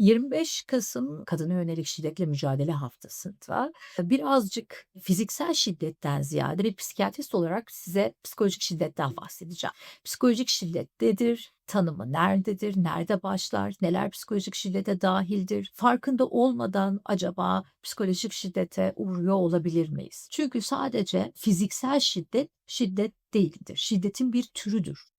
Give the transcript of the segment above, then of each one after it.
25 Kasım Kadına Yönelik Şiddetle Mücadele Haftası'nda birazcık fiziksel şiddetten ziyade bir psikiyatrist olarak size psikolojik şiddetten bahsedeceğim. Psikolojik şiddet nedir? Tanımı nerededir? Nerede başlar? Neler psikolojik şiddete dahildir? Farkında olmadan acaba psikolojik şiddete uğruyor olabilir miyiz? Çünkü sadece fiziksel şiddet şiddet değildir. Şiddetin bir türüdür.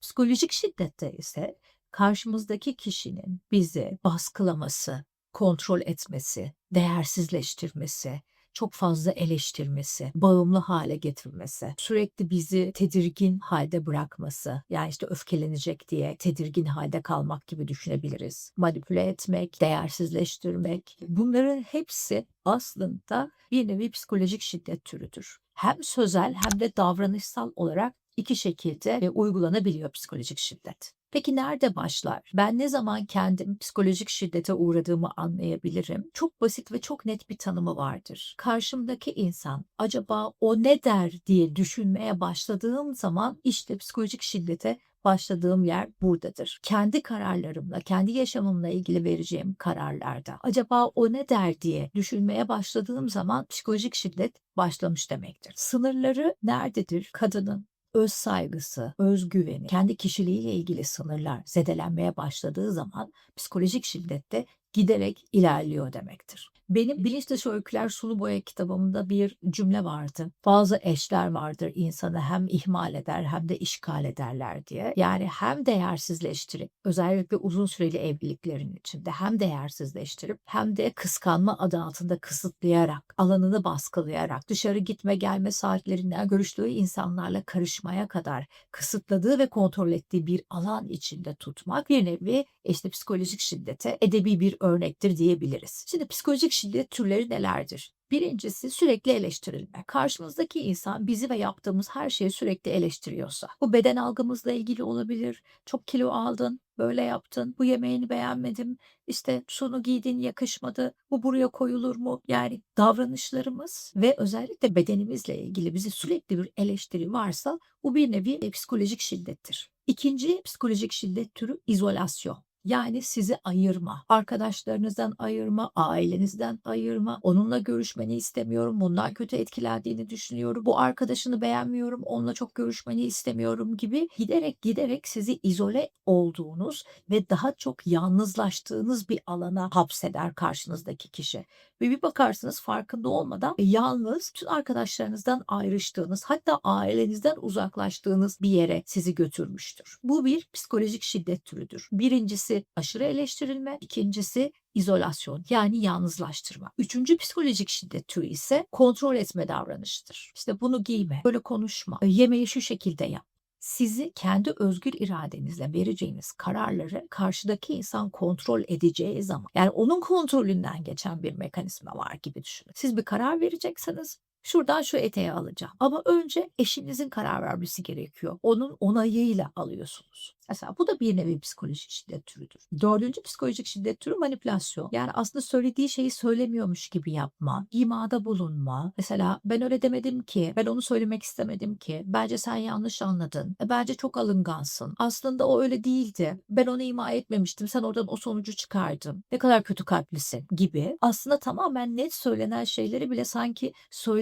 Psikolojik şiddette ise karşımızdaki kişinin bizi baskılaması, kontrol etmesi, değersizleştirmesi, çok fazla eleştirmesi, bağımlı hale getirmesi, sürekli bizi tedirgin halde bırakması, yani işte öfkelenecek diye tedirgin halde kalmak gibi düşünebiliriz. Manipüle etmek, değersizleştirmek, bunların hepsi aslında bir nevi psikolojik şiddet türüdür. Hem sözel hem de davranışsal olarak iki şekilde uygulanabiliyor psikolojik şiddet. Peki nerede başlar? Ben ne zaman kendim psikolojik şiddete uğradığımı anlayabilirim? Çok basit ve çok net bir tanımı vardır. Karşımdaki insan acaba o ne der diye düşünmeye başladığım zaman işte psikolojik şiddete başladığım yer buradadır. Kendi kararlarımla, kendi yaşamımla ilgili vereceğim kararlarda acaba o ne der diye düşünmeye başladığım zaman psikolojik şiddet başlamış demektir. Sınırları nerededir? Kadının öz saygısı, özgüveni, kendi kişiliğiyle ilgili sınırlar zedelenmeye başladığı zaman psikolojik şiddette giderek ilerliyor demektir. Benim Bilinç Dışı Öyküler Sulu Boya kitabımda bir cümle vardı. Bazı eşler vardır insanı hem ihmal eder hem de işgal ederler diye. Yani hem değersizleştirip özellikle uzun süreli evliliklerin içinde hem değersizleştirip hem de kıskanma adı altında kısıtlayarak, alanını baskılayarak, dışarı gitme gelme saatlerinden görüştüğü insanlarla karışmaya kadar kısıtladığı ve kontrol ettiği bir alan içinde tutmak bir nevi işte psikolojik şiddete edebi bir örnektir diyebiliriz. Şimdi psikolojik şiddet türleri nelerdir? Birincisi sürekli eleştirilme. Karşımızdaki insan bizi ve yaptığımız her şeyi sürekli eleştiriyorsa. Bu beden algımızla ilgili olabilir. Çok kilo aldın, böyle yaptın, bu yemeğini beğenmedim, işte şunu giydin yakışmadı, bu buraya koyulur mu? Yani davranışlarımız ve özellikle bedenimizle ilgili bizi sürekli bir eleştiri varsa bu bir nevi psikolojik şiddettir. İkinci psikolojik şiddet türü izolasyon. Yani sizi ayırma, arkadaşlarınızdan ayırma, ailenizden ayırma, onunla görüşmeni istemiyorum, bundan kötü etkilendiğini düşünüyorum, bu arkadaşını beğenmiyorum, onunla çok görüşmeni istemiyorum gibi giderek giderek sizi izole olduğunuz ve daha çok yalnızlaştığınız bir alana hapseder karşınızdaki kişi. Ve bir bakarsınız farkında olmadan yalnız tüm arkadaşlarınızdan ayrıştığınız hatta ailenizden uzaklaştığınız bir yere sizi götürmüştür. Bu bir psikolojik şiddet türüdür. Birincisi aşırı eleştirilme, ikincisi izolasyon yani yalnızlaştırma. Üçüncü psikolojik şiddet türü ise kontrol etme davranışıdır. İşte bunu giyme, böyle konuşma, yemeği şu şekilde yap. Sizi kendi özgür iradenizle vereceğiniz kararları karşıdaki insan kontrol edeceği zaman yani onun kontrolünden geçen bir mekanizma var gibi düşünün. Siz bir karar vereceksiniz Şuradan şu eteği alacağım. Ama önce eşinizin karar vermesi gerekiyor. Onun onayıyla alıyorsunuz. Mesela bu da bir nevi psikolojik şiddet türüdür. Dördüncü psikolojik şiddet türü manipülasyon. Yani aslında söylediği şeyi söylemiyormuş gibi yapma, imada bulunma. Mesela ben öyle demedim ki, ben onu söylemek istemedim ki, bence sen yanlış anladın, e, bence çok alıngansın. Aslında o öyle değildi. Ben onu ima etmemiştim, sen oradan o sonucu çıkardın. Ne kadar kötü kalplisin gibi. Aslında tamamen net söylenen şeyleri bile sanki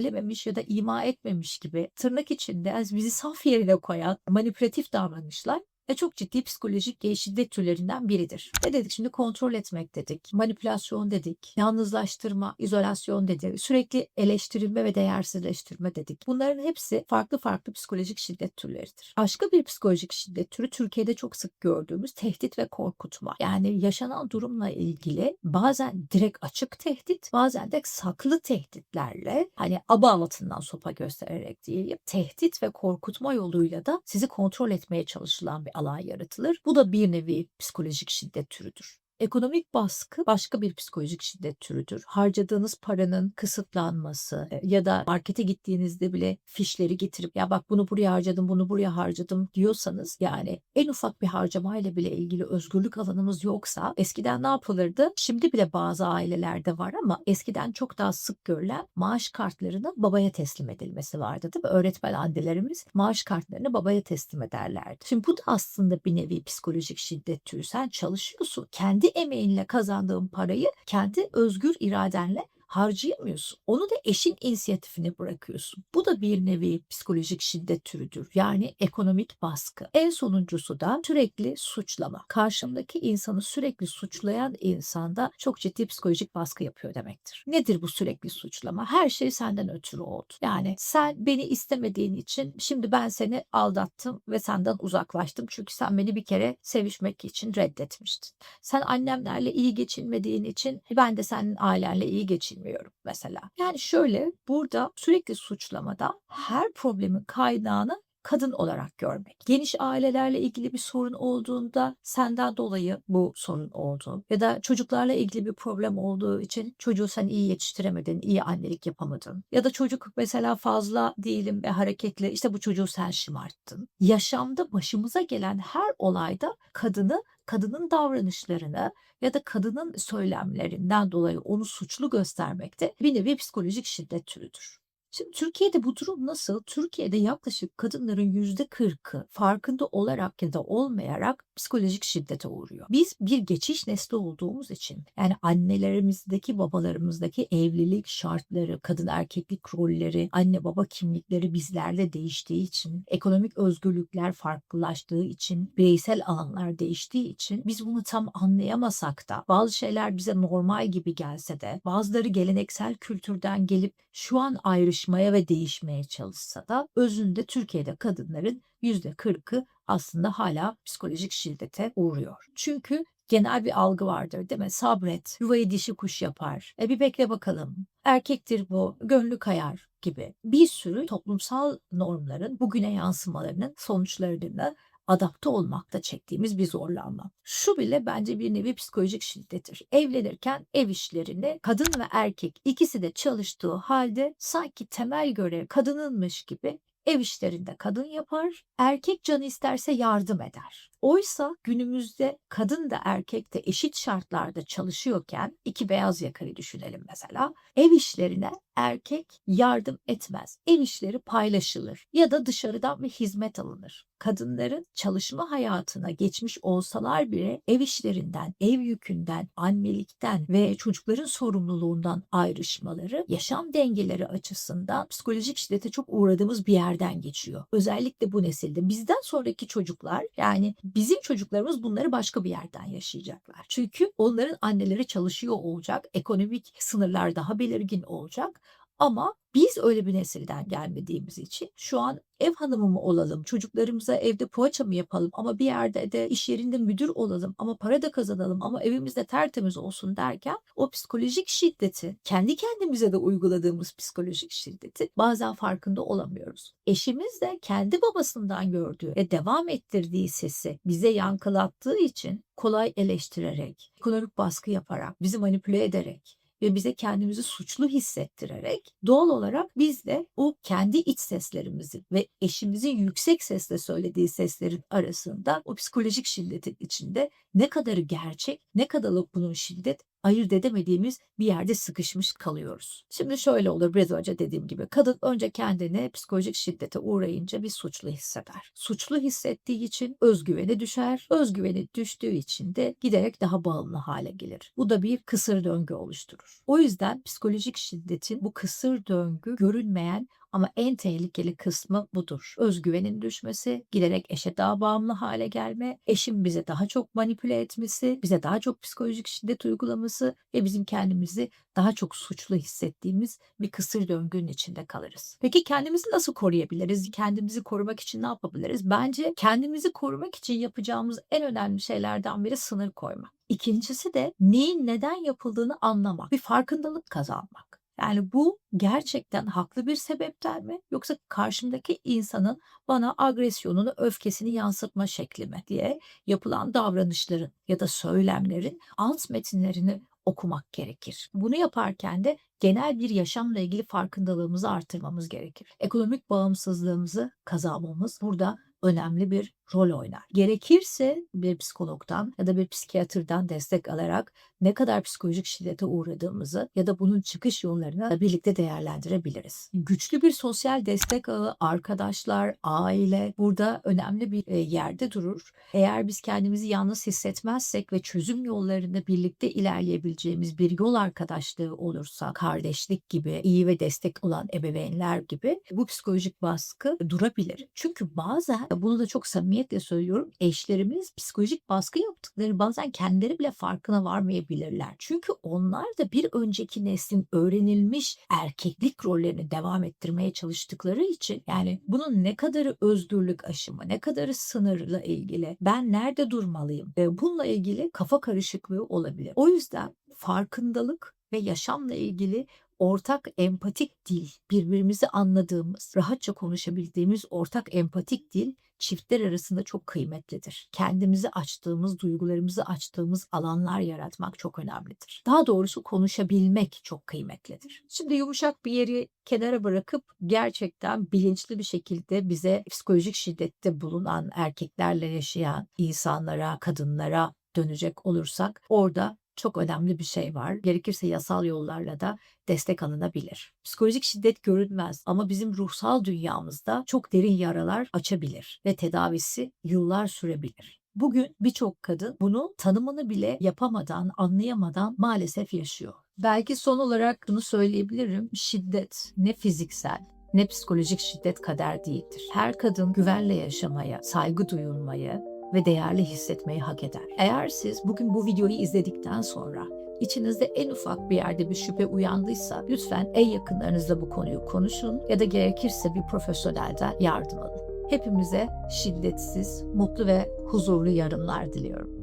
söylememiş ya da ima etmemiş gibi tırnak içinde bizi saf yerine koyan manipülatif davranışlar ve çok ciddi psikolojik şiddet türlerinden biridir. Ne dedik şimdi? Kontrol etmek dedik, manipülasyon dedik, yalnızlaştırma, izolasyon dedik, sürekli eleştirilme ve değersizleştirme dedik. Bunların hepsi farklı farklı psikolojik şiddet türleridir. Başka bir psikolojik şiddet türü Türkiye'de çok sık gördüğümüz tehdit ve korkutma. Yani yaşanan durumla ilgili bazen direkt açık tehdit, bazen de saklı tehditlerle hani aba altından sopa göstererek diyeyim, tehdit ve korkutma yoluyla da sizi kontrol etmeye çalışılan bir alan yaratılır. Bu da bir nevi psikolojik şiddet türüdür. Ekonomik baskı başka bir psikolojik şiddet türüdür. Harcadığınız paranın kısıtlanması e, ya da markete gittiğinizde bile fişleri getirip ya bak bunu buraya harcadım, bunu buraya harcadım diyorsanız yani en ufak bir harcamayla bile ilgili özgürlük alanımız yoksa eskiden ne yapılırdı? Şimdi bile bazı ailelerde var ama eskiden çok daha sık görülen maaş kartlarının babaya teslim edilmesi vardı değil mi? Öğretmen annelerimiz maaş kartlarını babaya teslim ederlerdi. Şimdi bu da aslında bir nevi psikolojik şiddet türü. Sen çalışıyorsun. Kendi emeğinle kazandığın parayı kendi özgür iradenle harcayamıyorsun. Onu da eşin inisiyatifine bırakıyorsun. Bu da bir nevi psikolojik şiddet türüdür. Yani ekonomik baskı. En sonuncusu da sürekli suçlama. Karşımdaki insanı sürekli suçlayan insanda çok ciddi psikolojik baskı yapıyor demektir. Nedir bu sürekli suçlama? Her şey senden ötürü oldu. Yani sen beni istemediğin için şimdi ben seni aldattım ve senden uzaklaştım. Çünkü sen beni bir kere sevişmek için reddetmiştin. Sen annemlerle iyi geçinmediğin için ben de senin ailenle iyi geçin bilmiyorum mesela. Yani şöyle burada sürekli suçlamada her problemin kaynağını kadın olarak görmek. Geniş ailelerle ilgili bir sorun olduğunda senden dolayı bu sorun oldu. Ya da çocuklarla ilgili bir problem olduğu için çocuğu sen iyi yetiştiremedin, iyi annelik yapamadın. Ya da çocuk mesela fazla değilim ve hareketli işte bu çocuğu sen şımarttın. Yaşamda başımıza gelen her olayda kadını kadının davranışlarını ya da kadının söylemlerinden dolayı onu suçlu göstermekte bir nevi psikolojik şiddet türüdür. Şimdi Türkiye'de bu durum nasıl? Türkiye'de yaklaşık kadınların yüzde kırkı farkında olarak ya da olmayarak psikolojik şiddete uğruyor. Biz bir geçiş nesli olduğumuz için yani annelerimizdeki babalarımızdaki evlilik şartları, kadın erkeklik rolleri, anne baba kimlikleri bizlerle değiştiği için, ekonomik özgürlükler farklılaştığı için, bireysel alanlar değiştiği için biz bunu tam anlayamasak da bazı şeyler bize normal gibi gelse de bazıları geleneksel kültürden gelip şu an ayrışmaya ve değişmeye çalışsa da özünde Türkiye'de kadınların %40'ı aslında hala psikolojik şiddete uğruyor. Çünkü genel bir algı vardır değil mi? Sabret, yuvayı dişi kuş yapar. E bir bekle bakalım. Erkektir bu, gönlü kayar gibi. Bir sürü toplumsal normların bugüne yansımalarının sonuçlarını adapte olmakta çektiğimiz bir zorlanma. Şu bile bence bir nevi psikolojik şiddettir. Evlenirken ev işlerini kadın ve erkek ikisi de çalıştığı halde sanki temel görev kadınınmış gibi ev işlerinde kadın yapar, erkek canı isterse yardım eder. Oysa günümüzde kadın da erkek de eşit şartlarda çalışıyorken iki beyaz yakalı düşünelim mesela. Ev işlerine erkek yardım etmez. Ev işleri paylaşılır ya da dışarıdan bir hizmet alınır. Kadınların çalışma hayatına geçmiş olsalar bile ev işlerinden, ev yükünden, annelikten ve çocukların sorumluluğundan ayrışmaları yaşam dengeleri açısından psikolojik şiddete çok uğradığımız bir yerden geçiyor. Özellikle bu nesilde bizden sonraki çocuklar yani bizim çocuklarımız bunları başka bir yerden yaşayacaklar. Çünkü onların anneleri çalışıyor olacak, ekonomik sınırlar daha belirgin olacak ama biz öyle bir nesilden gelmediğimiz için şu an ev hanımı mı olalım, çocuklarımıza evde poğaça mı yapalım ama bir yerde de iş yerinde müdür olalım ama para da kazanalım ama evimizde tertemiz olsun derken o psikolojik şiddeti, kendi kendimize de uyguladığımız psikolojik şiddeti bazen farkında olamıyoruz. Eşimiz de kendi babasından gördüğü ve devam ettirdiği sesi bize yankılattığı için kolay eleştirerek, ekonomik baskı yaparak, bizi manipüle ederek ve bize kendimizi suçlu hissettirerek doğal olarak biz de o kendi iç seslerimizin ve eşimizin yüksek sesle söylediği seslerin arasında o psikolojik şiddetin içinde ne kadarı gerçek, ne kadarı bunun şiddet ayırt edemediğimiz bir yerde sıkışmış kalıyoruz. Şimdi şöyle olur biraz önce dediğim gibi kadın önce kendini psikolojik şiddete uğrayınca bir suçlu hisseder. Suçlu hissettiği için özgüveni düşer. Özgüveni düştüğü için de giderek daha bağımlı hale gelir. Bu da bir kısır döngü oluşturur. O yüzden psikolojik şiddetin bu kısır döngü görünmeyen ama en tehlikeli kısmı budur. Özgüvenin düşmesi, giderek eşe daha bağımlı hale gelme, eşin bize daha çok manipüle etmesi, bize daha çok psikolojik şiddet uygulaması ve bizim kendimizi daha çok suçlu hissettiğimiz bir kısır döngünün içinde kalırız. Peki kendimizi nasıl koruyabiliriz? Kendimizi korumak için ne yapabiliriz? Bence kendimizi korumak için yapacağımız en önemli şeylerden biri sınır koymak. İkincisi de neyin neden yapıldığını anlamak, bir farkındalık kazanmak. Yani bu gerçekten haklı bir sebepten mi yoksa karşımdaki insanın bana agresyonunu, öfkesini yansıtma şekli mi diye yapılan davranışların ya da söylemlerin alt metinlerini okumak gerekir. Bunu yaparken de genel bir yaşamla ilgili farkındalığımızı artırmamız gerekir. Ekonomik bağımsızlığımızı kazanmamız burada önemli bir rol oynar. Gerekirse bir psikologdan ya da bir psikiyatrdan destek alarak ne kadar psikolojik şiddete uğradığımızı ya da bunun çıkış yollarını birlikte değerlendirebiliriz. Güçlü bir sosyal destek ağı, arkadaşlar, aile burada önemli bir e, yerde durur. Eğer biz kendimizi yalnız hissetmezsek ve çözüm yollarında birlikte ilerleyebileceğimiz bir yol arkadaşlığı olursa, kardeşlik gibi, iyi ve destek olan ebeveynler gibi bu psikolojik baskı durabilir. Çünkü bazen bunu da çok samimiyetle söylüyorum. Eşlerimiz psikolojik baskı yaptıkları bazen kendileri bile farkına varmayabilirler. Çünkü onlar da bir önceki neslin öğrenilmiş erkeklik rollerini devam ettirmeye çalıştıkları için yani bunun ne kadarı özgürlük aşımı, ne kadarı sınırla ilgili, ben nerede durmalıyım? E, bununla ilgili kafa karışıklığı olabilir. O yüzden farkındalık ve yaşamla ilgili ortak empatik dil, birbirimizi anladığımız, rahatça konuşabildiğimiz ortak empatik dil çiftler arasında çok kıymetlidir. Kendimizi açtığımız, duygularımızı açtığımız alanlar yaratmak çok önemlidir. Daha doğrusu konuşabilmek çok kıymetlidir. Şimdi yumuşak bir yeri kenara bırakıp gerçekten bilinçli bir şekilde bize psikolojik şiddette bulunan erkeklerle yaşayan insanlara, kadınlara dönecek olursak orada çok önemli bir şey var. Gerekirse yasal yollarla da destek alınabilir. Psikolojik şiddet görünmez ama bizim ruhsal dünyamızda çok derin yaralar açabilir ve tedavisi yıllar sürebilir. Bugün birçok kadın bunu tanımını bile yapamadan, anlayamadan maalesef yaşıyor. Belki son olarak bunu söyleyebilirim. Şiddet ne fiziksel ne psikolojik şiddet kader değildir. Her kadın güvenle yaşamaya, saygı duyulmayı, ve değerli hissetmeyi hak eder. Eğer siz bugün bu videoyu izledikten sonra içinizde en ufak bir yerde bir şüphe uyandıysa lütfen en yakınlarınızla bu konuyu konuşun ya da gerekirse bir profesyonelden yardım alın. Hepimize şiddetsiz, mutlu ve huzurlu yarınlar diliyorum.